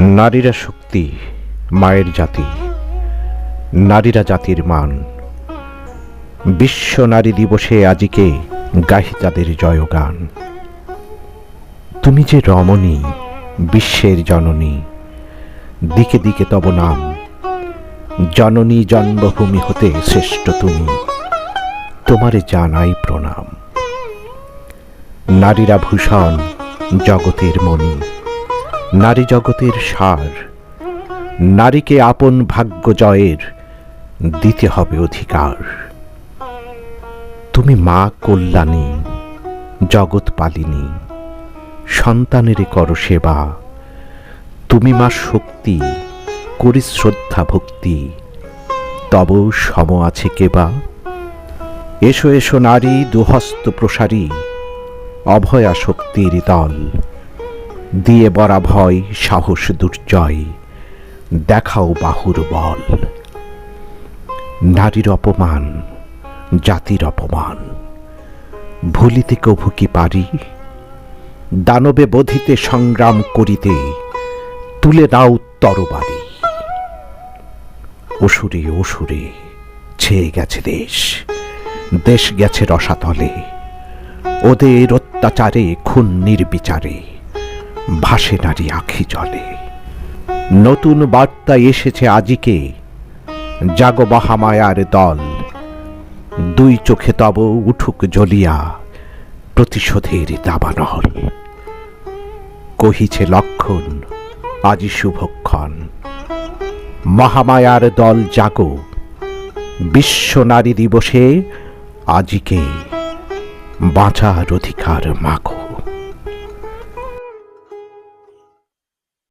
নারীরা শক্তি, মায়ের জাতি, নারীরা জাতির মান। বিশ্ব নারী দিবসে আজিকে গাহি তাদের জয়গান। তুমি যে রমণী, বিশ্বের জননী, দিকে দিকে তব নাম। জননী জন্মভূমি হতে শ্রেষ্ঠ তুমি, তোমারে জানাই প্রণাম। নারীরা ভূষণ, জগতের মণি। নারী জগতের সার। নারীকে আপন ভাগ্য জয়ের দিতে হবে অধিকার। তুমি মা কল্যাণী, জগৎ পালিনী সন্তানেরই করো সেবা। তুমি মা শক্তি করি শ্রদ্ধা ভক্তি। তব সম আছে কেবা। এসো এসো নারী দুহস্ত প্রসারী, অভয়া শক্তির দল। দিয়ে বরা ভয়, সাহস দুর্জয়। দেখাও বাহুর বল। নারীর অপমান, জাতির অপমান। ভুলিতে কভু কি পারি? দানবে বধিতে সংগ্রাম করিতে তুলে দাও তরবারি। অসুরে অসুরে, ছেয়ে গেছে দেশ। দেশ গেছে রসাতলে। ওদের অত্যাচারে, খুন নির্বিচারে। ভাসে নারী আঁখি জলে। নতুন বার্তা এসেছে আজিকে। জাগ মহামায়ার দল। দুই চোখে তব উঠুক জ্বলিয়া প্রতিশোধের দাবানল। কহিছে লক্ষণ, আজি শুভক্ষণ। মহামায়ার দল জাগো। বিশ্ব নারী দিবসে আজিকে বাঁচার অধিকার মাগো।